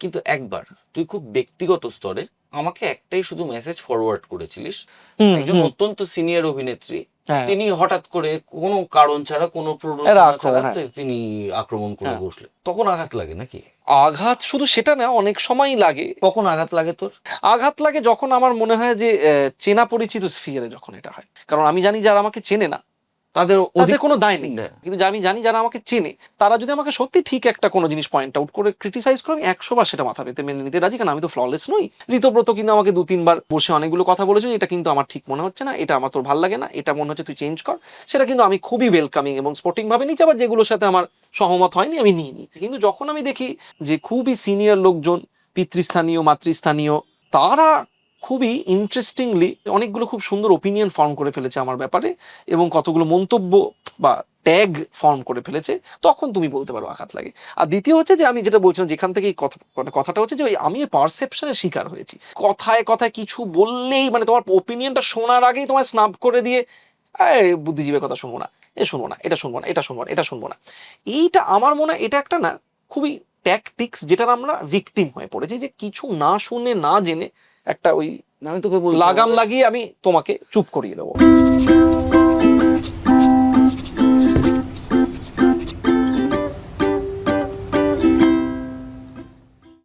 কিন্তু একবার তুই খুব ব্যক্তিগত স্তরে আমাকে একটাই শুধু মেসেজ ফরওয়ার্ড করেছিলিস। একজন অত্যন্ত সিনিয়র অভিনেত্রী হ্যাঁ। তিনি হঠাৎ করে কোনো কারণ ছাড়া কোনো প্ররোচনা ছাড়া হ্যাঁ। তিনি আক্রমণ করে হ্যাঁ। বসলেন। তখন আঘাত লাগে নাকি? আঘাত শুধু সেটা না অনেক সময়ই লাগে। কখন আঘাত লাগে তোর? আঘাত লাগে যখন আমার মনে হয় যে চেনা পরিচিত স্ফিয়ারে যখন এটা হয়। কারণ আমি জানি যারা আমাকে চেনে না। তাদের ওদের কোনো দায় নেই। কিন্তু আমি জানি যারা আমাকে চেনে তারা যদি আমাকে সত্যি ঠিক একটা কোনো জিনিস পয়েন্ট আউট করে ক্রিটিসাইজ করে আমি একশো বার সেটা মাথা পেতে মেনে নিতে রাজি। কারণ আমি তো ফ্ললেস নই। ঋতব্রত কিন্তু আমাকে দু তিনবার বসে অনেকগুলো কথা বলেছে এটা কিন্তু আমার ঠিক মনে হচ্ছে না এটা আমার তোর ভালো লাগে না এটা মনে হচ্ছে তুই চেঞ্জ কর। সেটা কিন্তু আমি খুবই ওয়েলকামিং এবং স্পোর্টিং ভাবে নিচ্ছি আবার যেগুলোর সাথে আমার সহমত হয়নি আমি নিয়ে নিই। কিন্তু যখন আমি দেখি যে খুবই সিনিয়র লোকজন পিতৃস্থানীয় মাতৃস্থানীয় তারা খুবই ইন্টারেস্টিংলি অনেকগুলো খুব সুন্দর ওপিনিয়ন ফর্ম করে ফেলেছে আমার ব্যাপারে এবং কতগুলো মন্তব্য বা ট্যাগ ফর্ম করে ফেলেছে, তখন তুমি বলতে পারো আঘাত লাগে। আর দ্বিতীয় হচ্ছে যে আমি যেটা বলছিলাম, যেখান থেকে কথা মানে কথাটা হচ্ছে যে ওই আমি পারসেপশনের শিকার হয়েছি। কথায় কথায় কিছু বললেই মানে তোমার ওপিনিয়নটা শোনার আগেই তোমায় স্নাপ করে দিয়ে বুদ্ধিজীবীর কথা শুনব না। এ শুনব না, এটা শুনব না, এটা শুনব না, এটা শুনব না। এইটা আমার মনে হয় এটা একটা না খুবই ট্যাকটিক্স যেটার আমরা ভিকটিম হয়ে পড়েছি যে কিছু না শুনে, না জেনে একটা ওই আমি তোকে লাগাম লাগিয়ে আমি তোমাকে চুপ করিয়ে দেবো।